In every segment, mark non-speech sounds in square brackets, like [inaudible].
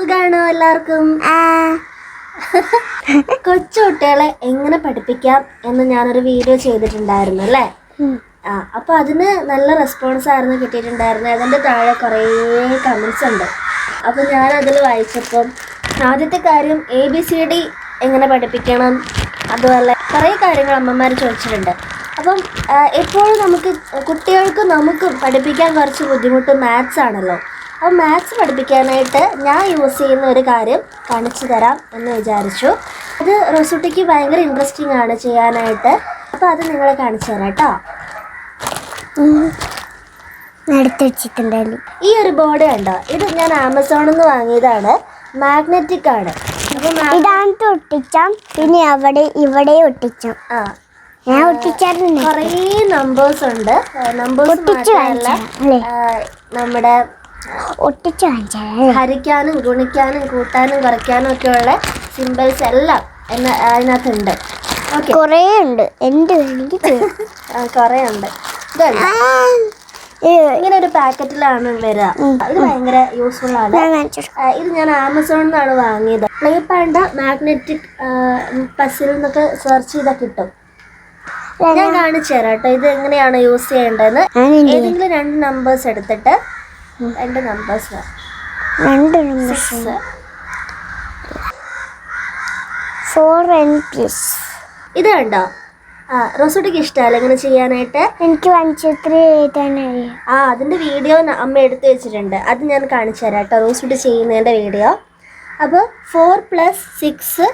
സുഖാണോ എല്ലാവർക്കും? [laughs] കൊച്ചു കുട്ടികളെ എങ്ങനെ പഠിപ്പിക്കാം എന്ന് ഞാനൊരു വീഡിയോ ചെയ്തിട്ടുണ്ടായിരുന്നു അല്ലേ. ആ അപ്പൊ അതിന് നല്ല റെസ്പോൺസ് ആയിരുന്നു കിട്ടിയിട്ടുണ്ടായിരുന്നത് അതിന്റെ താഴെ കുറേ കമന്റ്സ് ഉണ്ട്. അപ്പൊ ഞാൻ അതിൽ വായിച്ചപ്പം ആദ്യത്തെ കാര്യം എ ബി സി ഡി എങ്ങനെ പഠിപ്പിക്കണം? അതുപോലെ കുറേ കാര്യങ്ങൾ അമ്മമാർ ചോദിച്ചിട്ടുണ്ട്. അപ്പം എപ്പോഴും നമുക്ക് കുട്ടികൾക്ക് നമുക്കും പഠിപ്പിക്കാൻ കുറച്ച് ബുദ്ധിമുട്ട് മാത്സ് ആണല്ലോ. അപ്പോൾ മാത്സ് പഠിപ്പിക്കാനായിട്ട് ഞാൻ യൂസ് ചെയ്യുന്ന ഒരു കാര്യം കാണിച്ചു തരാം എന്ന് വിചാരിച്ചു. അത് റോസുട്ടിക്ക് ഭയങ്കര ഇൻട്രസ്റ്റിംഗ് ആണ് ചെയ്യാനായിട്ട്. അപ്പോൾ അത് നിങ്ങളെ കാണിച്ചു തരാം കേട്ടോ ഈ ഒരു ബോർഡ് കണ്ടോ? ഇത് ഞാൻ ആമസോണിൽ നിന്ന് വാങ്ങിയതാണ്. മാഗ്നറ്റിക് ആണ്. ഇതാണ് ഒട്ടിച്ചാം പിന്നെ അവിടെ ഇവിടെ ഒട്ടിച്ചാം ആ. ഞാൻ ഒട്ടിച്ചായിരുന്നു. കുറേ നമ്പേഴ്സ് ഉണ്ട്. നമ്പേഴ്സ് നമ്മുടെ ഒട്ടിച്ച് ഹരിക്കാനും ഗുണിക്കാനും കൂട്ടാനും കുറയ്ക്കാനും ഒക്കെയുള്ള സിമ്പിൾസ് എല്ലാം എന്ന അതിനകത്തുണ്ട്. കുറേ ഉണ്ട് ചെയ്യാം. കുറേ ഉണ്ട് ഇങ്ങനെ ഒരു പാക്കറ്റിലാണ് വരിക ഇത് ഭയങ്കര യൂസ്ഫുൾ ആണ്. ഇത് ഞാൻ ആമസോണിൽ നിന്നാണ് വാങ്ങിയത്. പ്ലേ പാണ്ട മാഗ്നറ്റിക് പസിൽ എന്നൊക്കെ സെർച്ച് ചെയ്താൽ കിട്ടും. ഞാൻ കാണിച്ചു തരാം കേട്ടോ ഇത് എങ്ങനെയാണ് യൂസ് ചെയ്യേണ്ടതെന്ന്. ഞാൻ ഏതെങ്കിലും രണ്ട് നമ്പേഴ്സ് എടുത്തിട്ട് രണ്ട് നമ്പേഴ്സ് രണ്ട് നമ്പേഴ്സ് ഫോർ എൻ പ്ലസ് ഇത് കണ്ടോ? ആ റോസോട്ടിക്ക് ഇഷ്ടമല്ല ഇങ്ങനെ ചെയ്യാനായിട്ട്? എനിക്ക് വൺ ടു ത്രീ എഴുതാൻ ആ അതിന്റെ വീഡിയോ അമ്മ എടുത്തു വെച്ചിട്ടുണ്ട്. അത് ഞാൻ കാണിച്ചു തരാം കേട്ടോ റോസോട്ടി ചെയ്യുന്നതിന്റെ വീഡിയോ അപ്പോൾ ഫോർ പ്ലസ് സിക്സ്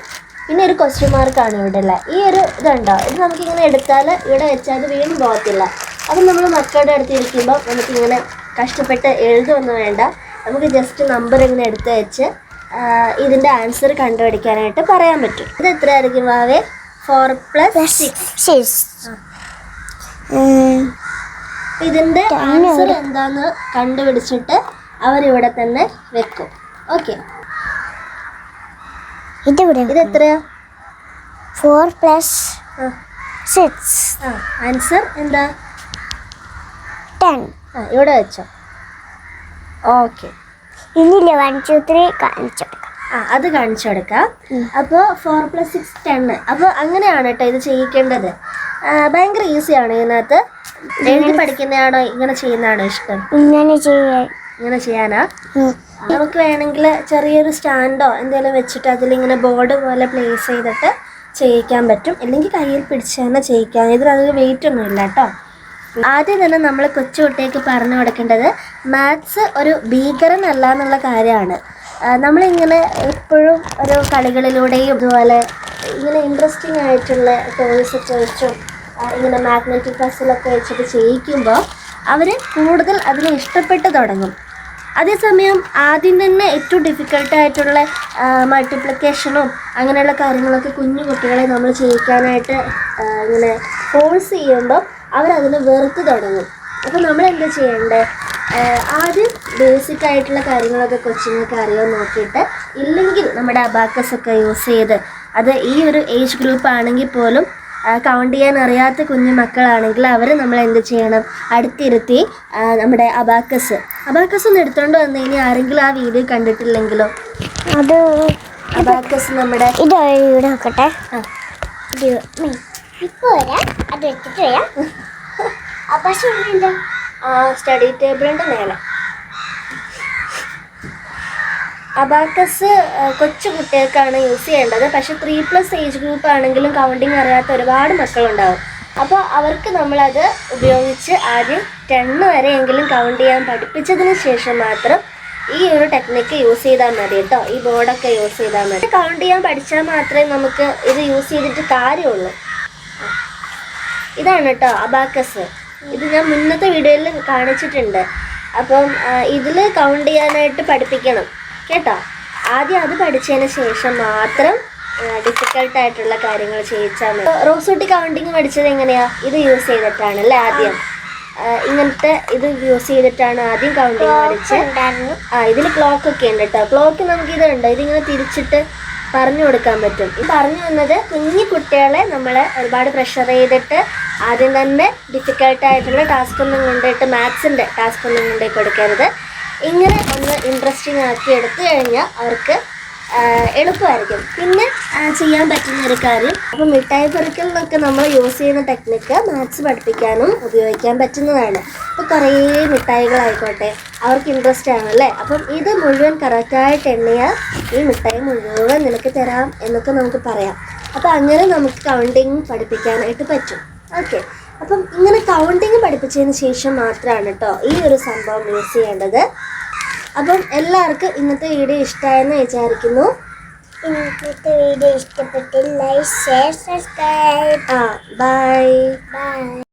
പിന്നെ ഒരു ക്വസ്റ്റ്യൻ മാർക്കാണ് ഇവിടെ ഉള്ളത്. ഈ ഒരു ഇതുണ്ടോ ഇത് നമുക്കിങ്ങനെ എടുത്താൽ ഇവിടെ വെച്ചാൽ വീണ്ടും പോകത്തില്ല. അപ്പം നമ്മൾ മക്കളുടെ അടുത്ത് ഇരിക്കുമ്പോൾ നമുക്കിങ്ങനെ കഷ്ടപ്പെട്ട് എഴുതുമൊന്നും വേണ്ട. നമുക്ക് ജസ്റ്റ് നമ്പർ ഇങ്ങനെ എടുത്ത് വെച്ച് ഇതിന്റെ ആൻസർ കണ്ടുപിടിക്കാനായിട്ട് പറയാൻ പറ്റും. ഇത് എത്രയായിരിക്കും ഭാവേ ഫോർ പ്ലസ് സിക്സ് ഇതിന്റെ ആൻസർ എന്താന്ന് കണ്ടുപിടിച്ചിട്ട് അവരിവിടെ തന്നെ വെക്കും. ഓക്കെ ഇത് എത്ര ഫോർ പ്ലസ് സിക്സ് ആൻസർ എന്താ? ടെൻ ആ ഇവിടെ വെച്ചോ. ഓക്കെ ഇനിയില്ലേ വൺ ടു ത്രീ കാണിച്ചു കൊടുക്കാം ആ അത് കാണിച്ചു കൊടുക്കാം അപ്പോൾ ഫോർ പ്ലസ് സിക്സ് ടെൻ അപ്പോൾ അങ്ങനെയാണ് കേട്ടോ ഇത് ചെയ്യിക്കേണ്ടത്. ഭയങ്കര ഈസിയാണ് ഇതിനകത്ത്. എഴുതി പഠിക്കുന്നതാണോ ഇങ്ങനെ ചെയ്യുന്നതാണോ ഇഷ്ടം? ഇങ്ങനെ ചെയ്യാൻ. ഇങ്ങനെ ചെയ്യാനാ. നമുക്ക് വേണമെങ്കിൽ ചെറിയൊരു സ്റ്റാൻഡോ എന്തെങ്കിലും വെച്ചിട്ട് അതിലിങ്ങനെ ബോർഡ് പോലെ പ്ലേസ് ചെയ്തിട്ട് ചെയ്യിക്കാൻ പറ്റും. അല്ലെങ്കിൽ കയ്യിൽ പിടിച്ച് തന്നെ ചെയ്യിക്കാം. ഇതിലധികം വെയിറ്റ് ഒന്നും ഇല്ല കേട്ടോ ആദ്യം തന്നെ നമ്മൾ കൊച്ചു കുട്ടികൾക്ക് പറഞ്ഞു കൊടുക്കേണ്ടത് മാത്സ് ഒരു ഭീകരനല്ല എന്നുള്ള കാര്യമാണ്. നമ്മളിങ്ങനെ എപ്പോഴും ഒരു കളികളിലൂടെയും ഇതുപോലെ ഇങ്ങനെ ഇൻട്രസ്റ്റിംഗ് ആയിട്ടുള്ള ടോയ്സ് ആ, ഇങ്ങനെ മാഗ്നറ്റിക് പസിലൊക്കെ വെച്ചിട്ട് ചെയ്യിക്കുമ്പോൾ അവർ കൂടുതൽ അതിനെ ഇഷ്ടപ്പെട്ട് തുടങ്ങും. അതേസമയം ആദ്യം തന്നെ ഏറ്റവും ഡിഫിക്കൽട്ടായിട്ടുള്ള മൾട്ടിപ്ലിക്കേഷനും അങ്ങനെയുള്ള കാര്യങ്ങളൊക്കെ കുഞ്ഞു കുട്ടികളെ നമ്മൾ ചെയ്യിക്കാനായിട്ട് ഇങ്ങനെ ഫോഴ്സ് ചെയ്യുമ്പോൾ അവരതിനെ വെറുത്ത് തുടങ്ങും. അപ്പോൾ നമ്മൾ എന്താ ചെയ്യേണ്ടത് ആദ്യം ബേസിക് ആയിട്ടുള്ള കാര്യങ്ങളൊക്കെ കൊച്ചുങ്ങൾക്ക് അറിയോ നോക്കിയിട്ട് ഇല്ലെങ്കിൽ നമ്മുടെ അബാക്കസ് ഒക്കെ യൂസ് ചെയ്ത് അത് ഈ ഒരു ഏജ് ഗ്രൂപ്പ് ആണെങ്കിൽ പോലും കൗണ്ട് ചെയ്യാൻ അറിയാത്ത കുഞ്ഞു മക്കളാണെങ്കിൽ അവർ നമ്മൾ എന്ത് ചെയ്യണം? അടുത്തിരുത്തി നമ്മുടെ അബാക്കസ് അബാക്കസ് ഒന്ന് എടുത്തുകൊണ്ട് വന്നു കഴിഞ്ഞാൽ ആരെങ്കിലും ആ വീഡിയോ കണ്ടിട്ടില്ലെങ്കിലോ? അത് അബാക്കസ് നമ്മുടെ നോക്കട്ടെ. ആ, അത് വെച്ചിട്ട് വരാം. എന്താ ആ സ്റ്റഡി ടേബിളിന്റെ മേലെ. അബാക്കസ് ആ, കൊച്ചു കുട്ടികൾക്കാണ് യൂസ് ചെയ്യേണ്ടത്. പക്ഷെ ത്രീ പ്ലസ് ഏജ് ഗ്രൂപ്പ് ആണെങ്കിലും കൗണ്ടിങ് അറിയാത്ത ഒരുപാട് മക്കളുണ്ടാവും. അപ്പോൾ അവർക്ക് നമ്മളത് ഉപയോഗിച്ച് ആദ്യം ടെണ്ണ് വരെയെങ്കിലും കൗണ്ട് ചെയ്യാൻ പഠിപ്പിച്ചതിന് ശേഷം മാത്രം ഈ ഒരു ടെക്നിക്ക് യൂസ് ചെയ്താൽ മതി കേട്ടോ ഈ ബോർഡൊക്കെ യൂസ് ചെയ്താൽ മതി. കൗണ്ട് ചെയ്യാൻ പഠിച്ചാൽ മാത്രമേ നമുക്ക് ഇത് യൂസ് ചെയ്തിട്ട് കാര്യമുള്ളൂ. ഇതാണ് കേട്ടോ അബാക്കസ്. ഇത് ഞാൻ മുന്നത്തെ വീഡിയോയിൽ കാണിച്ചിട്ടുണ്ട്. അപ്പം ഇതിൽ കൗണ്ട് ചെയ്യാനായിട്ട് പഠിപ്പിക്കണം. കേട്ടോ? ആദ്യം അത് പഠിച്ചതിന് ശേഷം മാത്രം ഡിഫിക്കൽട്ട് ആയിട്ടുള്ള കാര്യങ്ങൾ ചെയ്യിച്ചാൽ മതി. റോസൂട്ടി കൗണ്ടിങ് പഠിച്ചത് എങ്ങനെയാ? ഇത് യൂസ് ചെയ്തിട്ടാണ് അല്ലേ ആദ്യം? ഇങ്ങനത്തെ ഇത് യൂസ് ചെയ്തിട്ടാണ് ആദ്യം കൗണ്ടിങ് പഠിച്ചത്. ആ ഇതിൽ ക്ലോക്ക് ഒക്കെ ഉണ്ട് കേട്ടോ. ക്ലോക്ക് നമുക്ക് ഇത് ഉണ്ട് ഇതിങ്ങനെ തിരിച്ചിട്ട് പറഞ്ഞു കൊടുക്കാൻ പറ്റും. ഈ പറഞ്ഞു തന്നത് കുഞ്ഞു കുട്ടികളെ നമ്മൾ ഒരുപാട് പ്രഷർ ചെയ്തിട്ട് ആദ്യം തന്നെ ഡിഫിക്കൽട്ട് ആയിട്ടുള്ള ടാസ്ക് ഒന്നും കൊണ്ടിട്ട് മാത്സിന്റെ ടാസ്ക് ഒന്നും കൊണ്ടേ കൊടുക്കരുത്. ഇങ്ങനെ ഒന്ന് ഇൻട്രസ്റ്റിംഗ് ആക്കി എടുത്തു കഴിഞ്ഞാൽ അവർക്ക് എളുപ്പമായിരിക്കും. പിന്നെ ചെയ്യാൻ പറ്റുന്ന ഒരു കാര്യം അപ്പം മിഠായി പെറുക്കലിനൊക്കെ നമ്മൾ യൂസ് ചെയ്യുന്ന ടെക്നിക്ക് മാത്സ് പഠിപ്പിക്കാനും ഉപയോഗിക്കാൻ പറ്റുന്നതാണ്. അപ്പോൾ കുറേ മിഠായികളായിക്കോട്ടെ അവർക്ക് ഇൻട്രസ്റ്റ് ആണ് അല്ലേ? അപ്പം ഇത് മുഴുവൻ കറക്റ്റായിട്ട് എണ്ണിയാൽ ഈ മിഠായി മുഴുവൻ നിനക്ക് തരാം എന്നൊക്കെ നമുക്ക് പറയാം. അപ്പം അങ്ങനെ നമുക്ക് കൗണ്ടിങ് പഠിപ്പിക്കാനായിട്ട് പറ്റും. ഓക്കെ അപ്പം ഇങ്ങനെ കൗണ്ടിങ് പഠിപ്പിച്ചതിന് ശേഷം മാത്രമാണ് കേട്ടോ ഈ ഒരു സംഭവം യൂസ് ചെയ്യേണ്ടത്. അപ്പം എല്ലാവർക്കും ഇന്നത്തെ വീഡിയോ ഇഷ്ടമായെന്ന് വിചാരിക്കുന്നു. ഇന്നത്തെ വീഡിയോ ഇഷ്ടപ്പെട്ട് like share subscribe ah bye bye